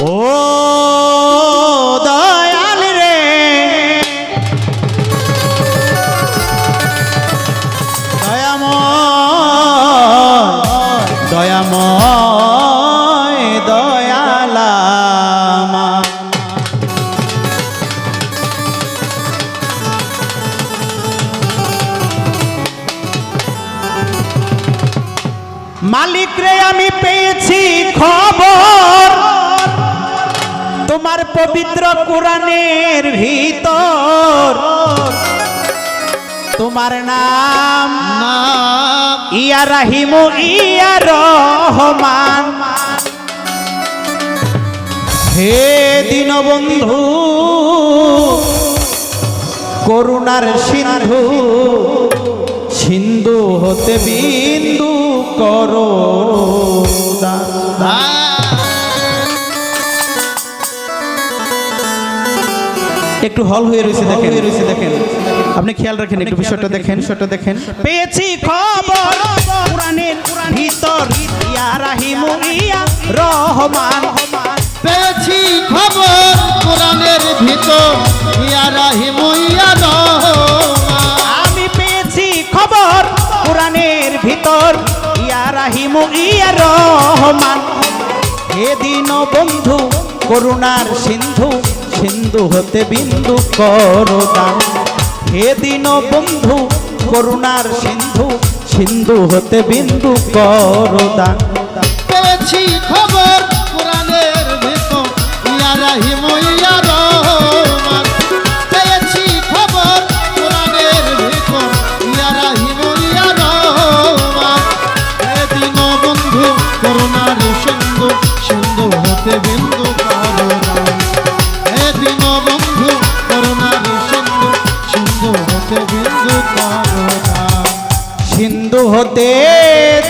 ও দয়াল রে। দয়াময় দয়াময় দয়ালামা। মালিক রে আমি পেয়েছি খবর। তোমার পবিত্র কোরআনের ভিতর। তোমার নাম ইয়া রাহিম ইয়া রহমান। হে দীনবন্ধু করুণার সিন্ধু সিন্ধু হতে বিন্দু করো। একটু হল হয়ে রয়েছে দেখেন। রয়েছে দেখেন। আপনি খেয়াল রাখেন একটু বিষয়টা দেখেন। বিষয়টা দেখেন। পেয়েছি খবর। কোরআনের ভিতর ইয়া রাহিম ইয়া রহমান। পেয়েছি খবর কোরআনের ভিতর ইয়া রাহিম ইয়া রহমান। আমি পেয়েছি খবর কোরআনের ভিতর ইয়া রাহিম ইয়া রহমান। হে দিন বন্ধু করুণার সিন্ধু সিন্ধু হতে বিন্দু করো হে দিন বন্ধু, করুণার সিন্ধু সিন্ধু হতে বিন্দু করো পেয়েছি খবর, কোরআনের ভিতর ইয়া রাহিম হতে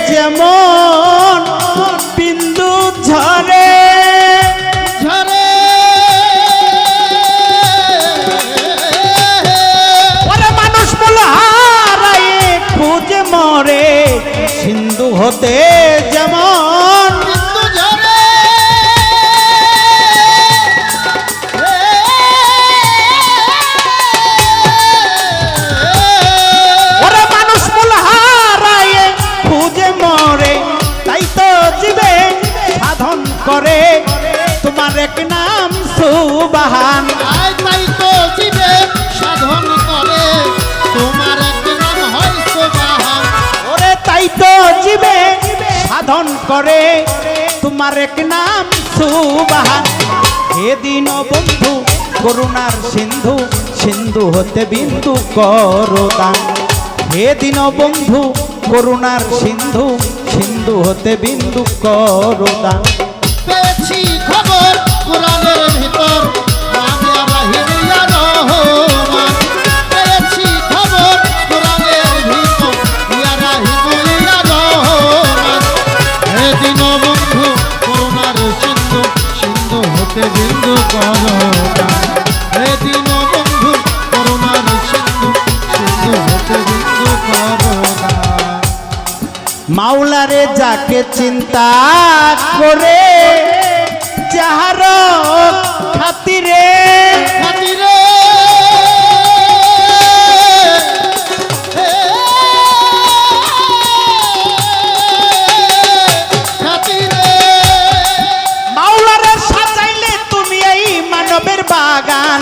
যেমন বিন্দু ঝরে। ঝরে। মানুষ বলে হারায় খুঁজে মরে। সিন্ধু হতে সুবাহান আয় তাই তো জীবে সাধন করে। তোমার এক নাম হয় সোবাহান ওরে তাই তো জীবে সাধন করে। তোমার এক নাম সুবাহান দিন বন্ধু করুণার সিন্ধু সিন্ধু হতে বিন্দু করো দান হে দিন বন্ধু করুণার সিন্ধু সিন্ধু হতে বিন্দু করো মাওলারে যাকে চিন্তা করে যাহার খাতিরে। খাতিরে। খাতিরে। মাওলারে সাজাইলে তুমি এই মানবের বাগান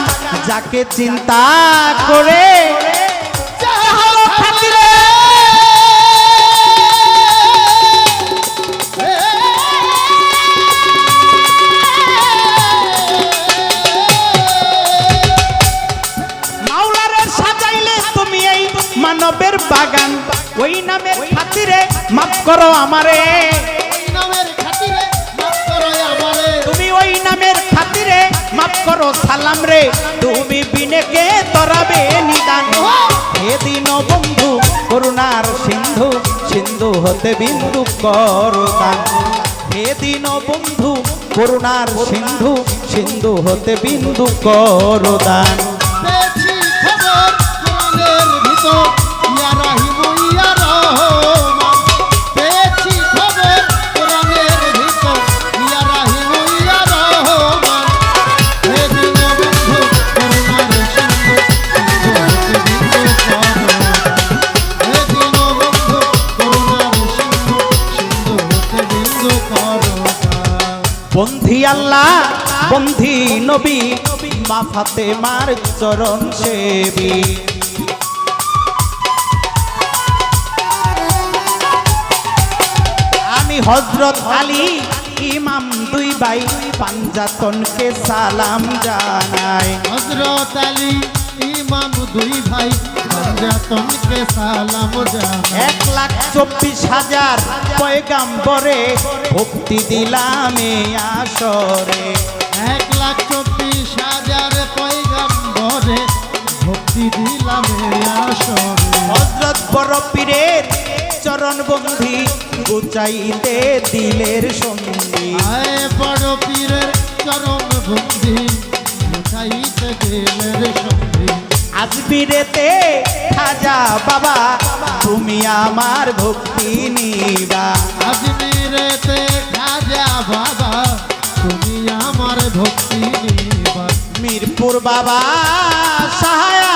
যাকে চিন্তা করে। করো আমারে। তুমি ওই নামের খাতিরে মাফ করো সালাম রে। তুমি বিনেকে তরাবে নিদান। হে। দিন বন্ধু করুণার সিন্ধু সিন্ধু হতে বিন্দু করদান হে দিন বন্ধু করুণার সিন্ধু সিন্ধু হতে বিন্দু করদান ভিতর। বন্ধি নবী মা ফাতেমার চরণ সেবী। আমি হজরত আলী ইমাম দুই ভাই পাঞ্জাতনকে সালাম জানাই। হজরত আলী ইমাম দুই ভাই পাঞ্জাতনকে সালাম জানাই। এক লাখ চব্বিশ হাজার পয়গাম্বরে ভক্তি দিলাম আসরে। এক লাখ চব্বিশ হাজার পয়গাম্বরে ভক্তি দিলাম হজরত বড় পীরের চরণ বন্ধি গুচাইতে দিলের সন্ধি। বড় পীরের চরণ বন্ধি উঠাইতে গেলের সন্ধি। আজমিরেতে খাজা বাবা তুমি আমার ভক্তি নিবা। আজমিরেতে খাজা বাবা তুমি আমার ভক্তি মিরপুর বাবা সাহায়ালি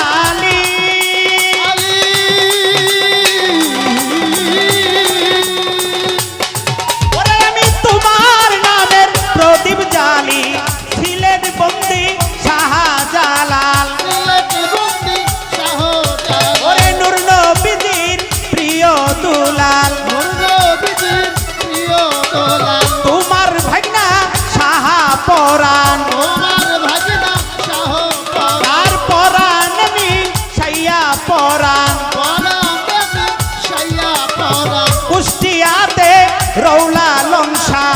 রৌলা লংসা।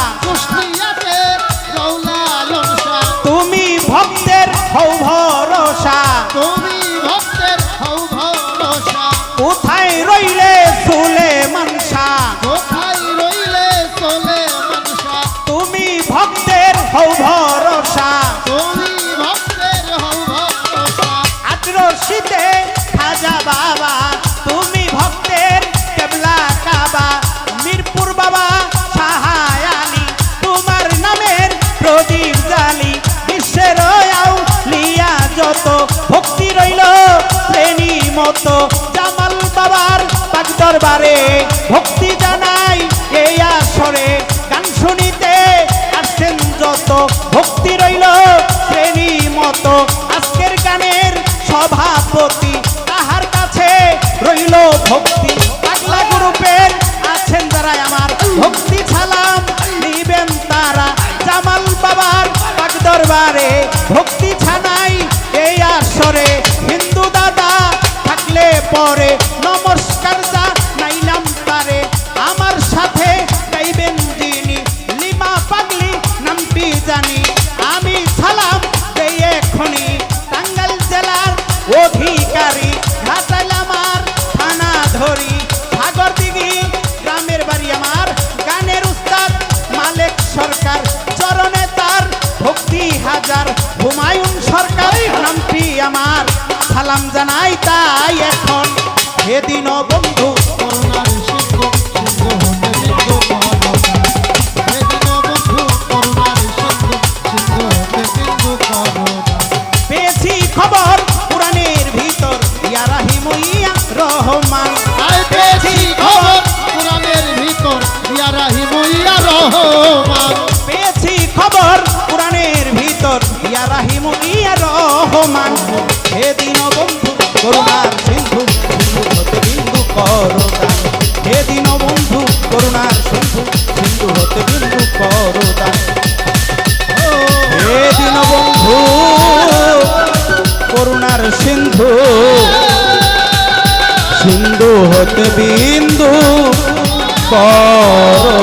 তুমি ভক্তের হৌ ভরসা। তুমি ভক্তের হৌ ভরসা। কোথায় রইলে ফুলে মনসা? কোথায় রইলে চলে মনসা? তুমি ভক্তের হৌ মতো জামাল বাবার পাক দরবারে ভক্তি জানাই এই আসরে। গান শুনিতে আসছেন যত ভক্তি রইল শ্রেণি মতো। আজকের গানের সভাপতি তাহার কাছে রইল ভক্তি। পাগলা গ্রুপের আছেন আমার ভক্তি ছালাম, নিবেন তারা। জামাল বাবার পাক দরবারে ভক্তি ছানাই এই আসরে। হাজার। হুমায়ুন সরকার নামটি আমার। সালাম জানাই তাই এখন। সেদিন বন্ধু করুণার ইয়া রাহিম, ইয়া রহমান। সেদিন বন্ধু, করুণার সিন্ধু হতে বিন্দু করদান সেদিন বন্ধু, করুণার সিন্ধু সিন্ধু হতে বিন্দু করদান সেদিন বন্ধু, করুণার সিন্ধু সিন্ধু হতে বিন্দু কর